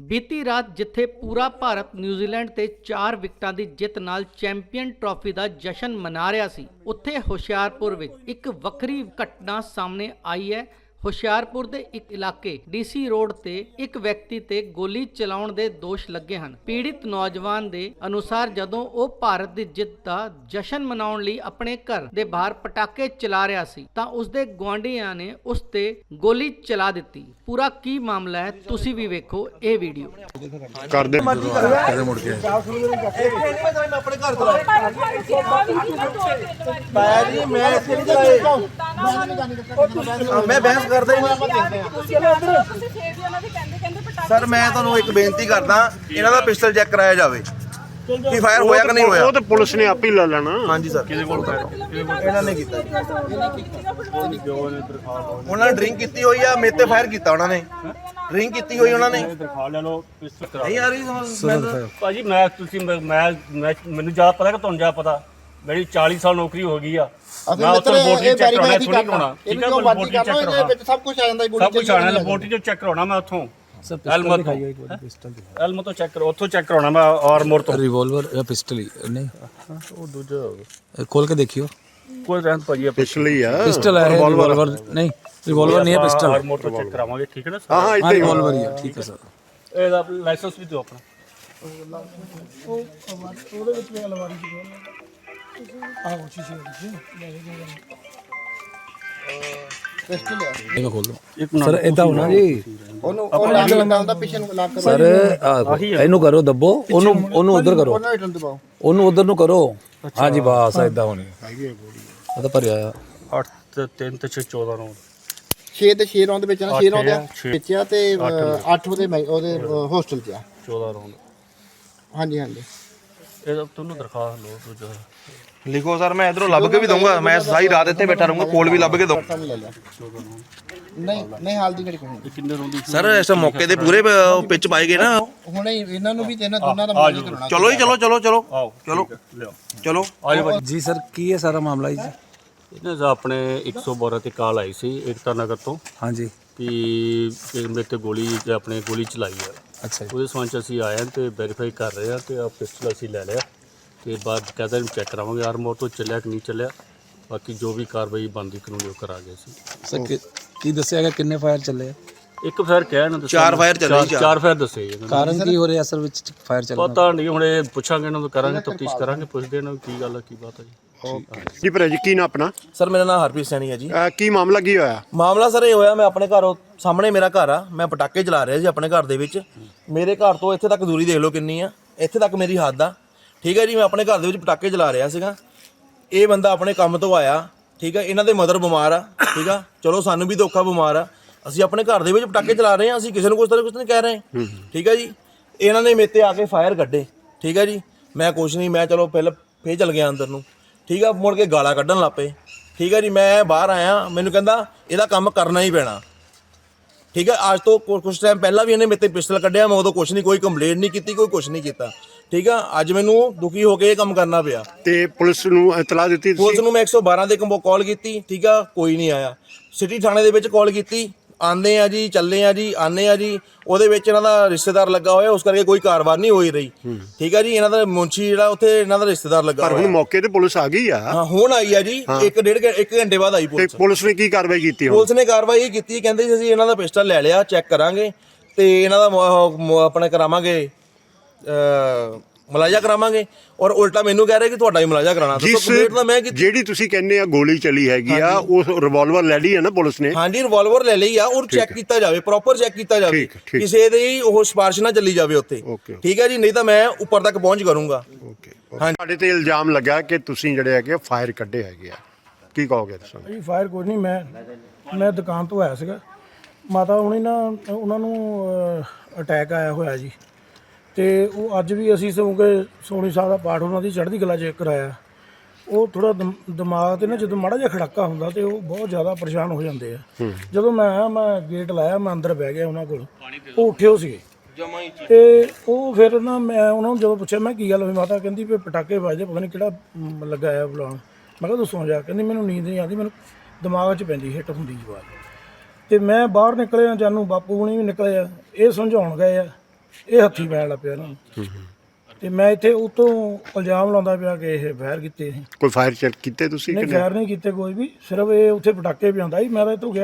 ਬੀਤੀ ਰਾਤ ਜਿੱਥੇ ਪੂਰਾ ਭਾਰਤ ਨਿਊਜ਼ੀਲੈਂਡ ਤੇ 4 ਵਿਕਟਾਂ ਦੀ ਜਿੱਤ ਨਾਲ ਚੈਂਪੀਅਨ ਟਰਾਫੀ ਦਾ ਜਸ਼ਨ ਮਨਾ ਰਿਹਾ ਸੀ, ਉੱਥੇ ਹੁਸ਼ਿਆਰਪੁਰ ਵਿੱਚ ਇੱਕ ਵੱਖਰੀ ਘਟਨਾ ਸਾਹਮਣੇ ਆਈ ਹੈ। ਹੁਸ਼ਿਆਰਪੁਰ ਦੇ ਇੱਕ ਇਲਾਕੇ ਡੀਸੀ ਰੋਡ ਤੇ ਇੱਕ ਵਿਅਕਤੀ ਤੇ ਗੋਲੀ ਚਲਾਉਣ ਦੇ ਦੋਸ਼ ਲੱਗੇ ਹਨ। ਪੀੜਿਤ ਨੌਜਵਾਨ ਦੇ ਅਨੁਸਾਰ ਜਦੋਂ ਉਹ ਭਾਰਤ ਦੀ ਜਿੱਤ ਦਾ ਜਸ਼ਨ ਮਨਾਉਣ ਲਈ ਆਪਣੇ ਘਰ ਦੇ ਬਾਹਰ ਪਟਾਕੇ ਚਲਾ ਰਿਹਾ ਸੀ ਤਾਂ ਉਸ ਦੇ ਗੁਆਂਢੀਆਂ ਨੇ ਉਸ ਤੇ ਗੋਲੀ ਚਲਾ ਦਿੱਤੀ। ਪੂਰਾ ਕੀ ਮਾਮਲਾ ਹੈ ਤੁਸੀਂ ਵੀ ਵੇਖੋ ਇਹ ਵੀਡੀਓ। ਕਰਦੇ ਮੁੜ ਕੇ। ਪਾਇਆ ਜੀ ਮੈਂ ਇੱਥੇ ਨਹੀਂ ਚਲਾਏ। ਮੈਂ ਬਹਿਸ ਕਰਦਾ ਸਰ ਮੈਂ ਤੁਹਾਨੂੰ ਇੱਕ ਬੇਨਤੀ ਕਰਦਾ ਇਹਨਾਂ ਦਾ ਪਿਸਟਲ ਚੈੱਕ ਕਰਾਇਆ ਜਾਵੇ। ਕੀ ਫਾਇਰ ਹੋਇਆ ਕਿ ਨਹੀਂ ਹੋਇਆ? ਉਹ ਤਾਂ ਪੁਲਿਸ ਨੇ ਆਪ ਹੀ ਲੈ ਲੈਣਾ। ਹਾਂਜੀ ਸਰ। ਕਿਹਦੇ ਕੋਲ ਇਹਨਾਂ ਨੇ ਕੀਤਾ। ਉਹਨਾਂ ਨੇ ਡਰਿੰਕ ਕੀਤੀ ਹੋਈ ਆ ਮੇਰੇ ਤੇ ਫਾਇਰ ਕੀਤਾ ਉਹਨਾਂ ਨੇ। ਡਰਿੰਕ ਕੀਤੀ ਹੋਈ ਉਹਨਾਂ ਨੇ। ਦਿਖਾ ਲੈ ਲਓ ਪਿਸਟਲ ਕਰਾ ਨਹੀਂ ਆ ਰਹੀ ਸਮਝ ਮੈਨੂੰ ਭਾਜੀ ਮੈਂ ਤੁਸੀਂ ਮੈਂ ਮੈਨੂੰ ਜ਼ਿਆਦਾ ਪਤਾ ਕਿ ਤੁਹਾਨੂੰ ਜ਼ਿਆਦਾ ਪਤਾ? ਮੇਰੀ 40 ਸਾਲ ਨੌਕਰੀ ਹੋ ਗਈ ਆ ਮੈਂ ਉੱਥੇ ਲੈਬੋਰਟਰੀ ਚੈੱਕ ਕਰਾਉਣਾ ਥੋੜੀ ਕਰਾਉਣਾ ਠੀਕ ਹੈ ਲੈਬੋਰਟਰੀ ਚੈੱਕ ਕਰਨਾ ਇਹਦੇ ਕਰਾਉਣਾ ਵਿੱਚ ਸਭ ਕੁਝ ਆ ਜਾਂਦਾ ਗੋਲੀ ਸਭ ਕੁਝ ਆਣਾ ਲੈਬੋਰਟਰੀ ਤੋਂ ਚੈੱਕ ਕਰਾਉਣਾ ਮੈਂ ਉੱਥੋਂ ਐਲਮ ਤੋਂ ਐਲਮ ਤੋਂ ਚੈੱਕ ਕਰੋ ਉੱਥੋਂ ਚੈੱਕ ਕਰਾਉਣਾ ਮੈਂ ਆਰਮੋਰ ਤੋਂ ਰਿਵੋਲਵਰ ਜਾਂ ਪਿਸਟਲ ਹੀ ਨਹੀਂ ਉਹ ਦੂਜਾ ਹੋ ਇਹ ਖੋਲ ਕੇ ਦੇਖਿਓ ਕੋਈ ਰਹਿਣ ਭਾਜੀ ਆਪਾਂ ਪਿਛਲੀ ਆ ਪਿਸਟਲ ਹੈ ਰਿਵੋਲਵਰ ਨਹੀਂ ਰਿਵੋਲਵਰ ਨਹੀਂ ਹੈ ਪਿਸਟਲ ਆਰਮੋਰ ਤੋਂ ਚੈੱਕ ਕਰਾਵਾਂਗੇ ਠੀਕ ਹੈ ਨਾ ਹਾਂ ਹਾਂ ਹਾਂ ਇੱਥੇ ਹੀ। ਰਿਵੋਲਵਰ ਹੀ ਹੈ ਠੀਕ ਹੈ ਸਰ ਇਹਦਾ ਲਾਇਸੈਂਸ ਵੀ ਦਿਓ ਆਪਣਾ ਇਹ ਖੋਲ ਦੋ ਸਰ ਇਦਾਂ ਹੋਣਾ ਜੀ। ਉਹਨੂੰ ਉਹ ਲਾਕ ਲੰਦਾ ਹੁੰਦਾ ਪਿੱਛੇ ਨੂੰ ਲਾਕ ਕਰੋ। ਸਰ ਆਹ, ਇਹਨੂੰ ਕਰੋ ਦੱਬੋ। ਉਹਨੂੰ ਉਹਨੂੰ ਉਧਰ ਕਰੋ। ਉਹਨਾਂ ਹਿੱਟਣ ਦਬਾਓ। ਉਹਨੂੰ ਉਧਰ ਨੂੰ ਕਰੋ। ਹਾਂਜੀ ਬਸ ਇਦਾਂ ਹੋਣੀ। ਇਹ ਤਾਂ ਭਰਿਆ ਆ। 8 ਤੇ 3 ਤੇ 6 14 ਨੂੰ 6 ਤੇ 6 ਰੌਂਦ ਵਿੱਚ ਨਾ 6 ਰੌਂਦ ਆ ਛੇ। ਵਿੱਚ ਆ ਤੇ 8 ਉਹਦੇ ਮੈਂ- ਉਹਦੇ ਹੋਸਟਲ 'ਚ ਆ। 14 ਰੌਂਡ ਹਾਂਜੀ ਹਾਂਜੀ। ਇਹਦਾ ਤੁਹਾਨੂੰ ਦਰਖਾਸਤ ਦੂਜਾ। ਲਿਖੋ ਸਰ ਮੈਂ ਇਧਰੋਂ ਲੱਭ ਕੇ ਵੀ ਦਊਂਗਾ। ਮੈਂ ਸਾਰੀ ਰਾਤ ਇੱਥੇ ਬੈਠਾ ਰਹੂੰਗਾ ਕੋਲ ਵੀ ਲੱਭ ਕੇ ਦਊਂ। ਲੈ ਲਿਆ ਨਹੀਂ ਨਹੀਂ ਹਾਲ ਦੀ ਘੜੀ ਕੋਈ ਕਿੰਨੇ ਰੌਂਡ ਦੀ ਸਰ ਇਸ ਮੌਕੇ ਦੇ ਪੂਰੇ ਅਹ, ਪਿੱਚ ਪਾਏ ਗਏ ਨਾ। ਹੁਣੇ ਹੀ ਇਹਨਾਂ ਨੂੰ ਵੀ ਤੇ ਇਹਨਾਂ ਦੋਨਾਂ ਦਾ ਮਾਮਲਾ ਕਰਾਉਣਾ ਚਲੋ ਜੀ ਚਲੋ ਚਲੋ ਚਲੋ। ਆਓ ਚਲੋ। ਲਿਓ ਚਲੋ। ਜੀ ਸਰ ਕੀ ਹੈ ਸਾਰਾ ਮਾਮਲਾ ਜੀ? ਇਹਨਾਂ ਦਾ ਆਪਣੇ 112 ਤੇ ਕਾਲ ਆਈ ਸੀ ਏਕਤਾ ਨਗਰ ਤੋਂ। ਹਾਂਜੀ। ਕਿ ਮੇਰੇ ਤੇ ਗੋਲੀ ਆਪਣੇ ਗੋਲੀ ਚਲਾਈ ਹੈ ਅੱਛਾ ਜੀ। ਉਹਦੇ ਸੰਬੰਧ 'ਚ ਅਸੀਂ ਆਏ ਹਾਂ ਤੇ ਵੈਰੀਫਾਈ ਕਰ ਰਹੇ ਹਾਂ ਤੇ ਆ ਪਿਸਟਲ ਅਸੀਂ ਲੈ ਲਿਆ ਤੇ ਬਾਅਦ ਕਹਿੰਦਾ ਇਹਨੂੰ ਚੈੱਕ ਕਰਾਵਾਂਗੇ ਆਰਮੋਰ ਤੋਂ ਚੱਲਿਆ ਕਿ ਨਹੀਂ ਚੱਲਿਆ। ਬਾਕੀ ਜੋ ਵੀ ਕਾਰਵਾਈ ਬਣਦੀ ਕਾਨੂੰਨੀ ਉਹ ਕਰਾਂਗੇ ਅਸੀਂ। ਸਰ ਕੀ- ਕੀ ਦੱਸਿਆ ਗਿਆ? ਕਿੰਨੇ ਫਾਇਰ ਚੱਲੇ ਆ? ਇੱਕ ਫਾਇਰ ਕਹਿ ਨਾ ਦੱਸਿਆ। ਚਾਰ fire ਚੱਲੇ ਜੀ, ਚਾਰ- ਚਾਰ ਫਾਇਰ ਦੱਸੇ ਜੀ ਇਹਨਾਂ ਨੇ। ਕਾਰਨ ਕੀ ਹੋ ਰਿਹਾ ਅਸਲ ਵਿੱਚ ਫਾਇਰ ਚੱਲਣ ਦਾ? ਪਤਾ ਨਹੀਂ ਹੁਣ ਇਹ ਪੁੱਛਾਂਗੇ ਇਹਨਾਂ ਤੋਂ ਕਰਾਂਗੇ ਤਫਤੀਸ਼ ਕਰਾਂਗੇ ਪੁੱਛਦੇ ਇਹਨਾਂ ਨੂੰ ਕੀ ਗੱਲ ਹੈ ਕੀ ਬਾਤ ਹੈ ਜੀ। ਜੀ ਭਰਾ ਜੀ ਕੀ ਨਾ ਆਪਣਾ? ਸਰ ਮੇਰਾ ਨਾਮ ਹਰਪ੍ਰੀਤ ਸੈਣੀ ਹੈ ਜੀ। ਅਹ ਕੀ ਮਾਮਲਾ ਕੀ ਹੋਇਆ? ਮਾਮਲਾ ਸਰ ਇਹ ਹੋਇਆ ਮੈਂ ਆਪਣੇ ਘਰੋਂ ਸਾਹਮਣੇ ਮੇਰਾ ਘਰ ਆ ਮੈਂ ਪਟਾਕੇ ਚਲਾ ਰਿਹਾ ਸੀ ਆਪਣੇ ਘਰ ਦੇ ਵਿੱਚ। ਮੇਰੇ ਘਰ ਤੋਂ ਇੱਥੇ ਤੱਕ ਦੂਰੀ ਦੇਖ ਲਓ ਕਿੰਨੀ ਆ ਇੱਥੇ ਤੱਕ ਮੇਰੀ ਹੱਦ ਆ। ਠੀਕ ਹੈ ਜੀ ਮੈਂ ਆਪਣੇ ਘਰ ਦੇ ਵਿੱਚ ਪਟਾਕੇ ਚਲਾ ਰਿਹਾ ਸੀਗਾ। ਇਹ ਬੰਦਾ ਆਪਣੇ ਕੰਮ ਤੋਂ ਆਇਆ ਠੀਕ ਹੈ ਇਹਨਾਂ ਦੇ ਮਦਰ ਬਿਮਾਰ ਆ ਠੀਕ ਆ। ਚਲੋ ਸਾਨੂੰ ਵੀ ਧੋਖਾ ਬਿਮਾਰ ਆ। ਅਸੀਂ ਆਪਣੇ ਘਰ ਦੇ ਵਿੱਚ ਪਟਾਕੇ ਚਲਾ ਰਹੇ ਹਾਂ ਅਸੀਂ ਕਿਸੇ ਨੂੰ ਕੁਛ ਤਰ੍ਹਾਂ ਕੁਛ ਨਹੀਂ ਕਹਿ ਰਹੇ। ਠੀਕ ਹੈ ਜੀ ਇਹਨਾਂ ਨੇ ਮੇਰੇ ਤੇ ਆ ਕੇ ਫਾਇਰ ਕੱਢੇ। ਠੀਕ ਹੈ ਜੀ ਮੈਂ ਕੁਛ ਨਹੀਂ ਮੈਂ ਚਲੋ ਪਹਿਲਾਂ ਫੇਰ ਚਲ ਗਿਆ ਅੰਦਰ ਨੂੰ। ਠੀਕ ਆ ਮੁੜ ਕੇ ਗਾਲਾਂ ਕੱਢਣ ਲੱਪੇ ਠੀਕ ਹੈ ਜੀ ਮੈਂ ਬਾਹਰ ਆਇਆ ਮੈਨੂੰ ਕਹਿੰਦਾ ਇਹਦਾ ਕੰਮ ਕਰਨਾ ਹੀ ਪੈਣਾ। ਠੀਕ ਹੈ ਅੱਜ ਤੋਂ ਕੁ- ਕੁਛ ਟਾਈਮ ਪਹਿਲਾਂ ਵੀ ਇਹਨੇ ਮੇਰੇ ਤੇ ਪਿਸਟਲ ਕੱਢਿਆ ਮੈਂ ਉਦੋਂ ਕੁਛ ਨਹੀਂ ਕੋਈ ਕੰਪਲੇਂਟ ਨਹੀਂ ਕੀਤੀ ਕੋਈ ਕੁਛ ਨਹੀਂ ਕੀਤਾ। ਠੀਕ ਆ ਅੱਜ ਮੈਨੂੰ ਦੁਖੀ ਹੋ ਕੇ ਇਹ ਕੰਮ ਕਰਨਾ ਪਿਆ। ਤੇ ਪੁਲਿਸ ਨੂੰ ਇਤਲਾਹ ਦਿੱਤੀ ਪੁਲਿਸ ਤੁਸੀਂ ਨੂੰ ਮੈਂ 112 ਦੇ ਕੰਬੋ ਕਾਲ ਕੀਤੀ ਠੀਕ ਆ ਕੋਈ ਨਹੀਂ ਆਇਆ। ਸਿਟੀ ਥਾਣੇ ਦੇ ਵਿੱਚ ਕਾਲ ਕੀਤੀ ਆਂਦੇ ਆ ਜੀ ਚੱਲੇ ਆ ਜੀ ਆਨੇ ਆ ਜੀ। ਉਹਦੇ ਵਿੱਚ ਇਹਨਾਂ ਦਾ ਰਿਸ਼ਤੇਦਾਰ ਲੱਗਾ ਹੋਇਆ ਉਸ ਕਰਕੇ ਕੋਈ ਕਾਰਵਾਈ ਨਹੀਂ ਹੋਈ ਰਹੀ। ਠੀਕ ਆ ਜੀ ਇਹਨਾਂ ਦਾ ਮੁੰਸ਼ੀ ਜਿਹੜਾ ਉੱਥੇ ਇਹਨਾਂ ਦਾ ਰਿਸ਼ਤੇਦਾਰ ਲੱਗਾ ਪਰ ਹੁਣ ਹੋਇਆ। ਮੌਕੇ ਤੇ ਪੁਲਿਸ ਆ ਗਈ ਆ। ਹਾਂ ਹੁਣ ਆਈ ਆ ਜੀ ਇੱਕ ਡੇਢ ਘੰ- ਇੱਕ ਘੰਟੇ ਬਾਅਦ ਆਈ ਤੇ ਪੁਲਿਸ ਪੁਲਿਸ ਨੇ ਕੀ ਕਾਰਵਾਈ ਕੀਤੀ ਹੁਣ? ਪੁਲਿਸ ਨੇ ਕਾਰਵਾਈ ਇਹ ਕੀਤੀ ਕਹਿੰਦੇ ਸੀ ਅਸੀਂ ਇਹਨਾਂ ਦਾ ਪਿਸਟਲ ਲੈ ਲਿਆ ਚੈੱਕ ਕਰਾਂਗੇ ਤੇ ਇਹਨਾਂ ਦਾ ਮ- ਮ- ਆਪਣਾ ਕਰਾਵਾਂਗੇ ਅ ਮਲਾਜਾ ਕਰਾਵਾਂਗੇ ਔਰ ਉਲਟਾ ਮੈਨੂੰ ਕਹਿ ਰਹੇ ਕਿ ਤੁਹਾਡਾ ਹੀ ਮਲਾਜਾ ਕਰਾਣਾ ਦੱਸੋ ਕੰਪਲੀਟ ਤਾਂ ਮੈਂ ਕੀਤੀ। ਜਿਹੜੀ ਤੁਸੀਂ ਕਹਿੰਦੇ ਆ ਗੋਲੀ ਚਲੀ ਹੈਗੀ ਆ ਉਸ ਰਿਵਾਲਵਰ ਲੈ ਲਈ ਹੈ ਨਾ ਪੁਲਿਸ ਨੇ? ਹਾਂਜੀ ਰਿਵਾਲਵਰ ਲੈ ਲਈ ਆ ਔਰ ਚੈੱਕ ਕੀਤਾ ਜਾਵੇ ਪ੍ਰੋਪਰ ਚੈੱਕ ਕੀਤਾ ਜਾਵੇ। ਕਿਸੇ ਦੇ ਉਹ ਸਿਫਾਰਿਸ਼ ਨਾ ਚੱਲੀ ਜਾਵੇ ਉੱਥੇ। ਠੀਕ ਹੈ ਜੀ ਨਹੀਂ ਤਾਂ ਮੈਂ ਉੱਪਰ ਤੱਕ ਪਹੁੰਚ ਕਰੂੰਗਾ। ਓਕੇ ਤੁਹਾਡੇ ਤੇ ਇਲਜ਼ਾਮ ਲੱਗਾ ਕਿ ਤੁਸੀਂ ਜਿਹੜੇ ਹੈਗੇ ਫਾਇਰ ਕੱਢੇ ਹੈਗੇ ਆ। ਕੀ ਕਹੋਗੇ ਤੁਸੀਂ? ਜੀ ਫਾਇਰ ਕੋਈ ਨਹੀਂ ਮੈਂ ਮੈਂ ਦੁਕਾਨ ਤੋਂ ਆਇਆ ਸੀਗਾ। ਮਾਤਾ ਹੁਣੀ ਨਾ ਉਹਨਾਂ ਨੂੰ ਅਟੈਕ ਆਇਆ ਹੋਇਆ ਜੀ। ਤੇ ਉਹ ਅੱਜ ਵੀ ਅਸੀਂ ਸੌਂਗੇ ਸੋਣੀ ਸਾਹਿਬ ਦਾ ਪਾਠ ਉਹਨਾਂ ਦੀ ਚੜ੍ਹਦੀ ਕਲਾ 'ਚ ਕਰਾਇਆ। ਉਹ ਥੋੜਾ ਦਿਮਾਗ ਤੇ ਨਾ ਜਦੋਂ ਮਾੜਾ ਜਿਹਾ ਖੜਾਕਾ ਹੁੰਦਾ ਤੇ ਉਹ ਬਹੁਤ ਜ਼ਿਆਦਾ ਪਰੇਸ਼ਾਨ ਹੋ ਜਾਂਦੇ ਆ। ਜਦੋਂ ਮੈਂ ਆਇਆ ਮੈਂ ਗੇਟ ਲਾਇਆ ਮੈਂ ਅੰਦਰ ਬਹਿ ਗਿਆ ਉਹਨਾਂ ਕੋਲ। ਉਹ ਉੱਠਿਓ ਸੀਗੇ। ਤੇ ਉਹ ਫਿਰ ਨਾ ਮੈਂ ਉਹਨਾਂ ਨੂੰ ਜਦੋਂ ਪੁੱਛਿਆ ਮੈਂ ਕੀ ਗੱਲ ਹੋਈ? ਮਾਤਾ ਕਹਿੰਦੀ ਵੀ ਪਟਾਕੇ ਵੱਜਦੇ ਪਤਾ ਨਹੀਂ ਕਿਹੜਾ ਲੱਗਾ ਆ ਬੁਲਾਉਣ। ਮੈਂ ਕਿਹਾ ਤੂੰ ਸੌਂ ਜਾ। ਕਹਿੰਦੀ ਮੈਨੂੰ ਨੀਂਦ ਨਹੀਂ ਆਉਂਦੀ ਮੈਨੂੰ ਦਿਮਾਗ 'ਚ ਪੈਂਦੀ ਹਿੱਟ ਹੁੰਦੀ ਜੀ ਆਵਾਜ਼ ਤੇ ਮੈਂ ਬਾਹਰ ਨਿਕਲਿਆ ਜਾਨੂੰ ਬਾਪੂ ਹੁਣੀ ਵੀ ਨਿਕਲੇ ਆ ਇਹ ਸਮਝਾਉਣ ਗਏ ਆ। ਇਹ ਹੱਥੀ ਪੈਣ ਲੱਗ ਪਿਆ ਨੂੰ। ਤੇ ਮੈਂ ਇੱਥੇ ਉਤੋਂ ਇਲਜ਼ਾਮ ਲਾਉਂਦਾ ਪਿਆ ਕਿ ਇਹ ਫਾਇਰ ਕੀਤੇ ਸੀ। ਕੋਈ ਫਾਇਰ ਚੈੱਕ ਕੀਤੇ ਤੁਸੀਂ ਕਿ ਨਹੀਂ ਨਹੀਂ ਫਾਇਰ ਨਹੀਂ? ਕੀਤੇ ਕੋਈ ਵੀ ਸਿਰਫ ਇਹ ਉੱਥੇ ਪਟਾਕੇ ਪਿਆਉਂਦਾ ਸੀ। ਮੈਂ ਤਾਂ ਇੱਥੋਂ ਗਿਆ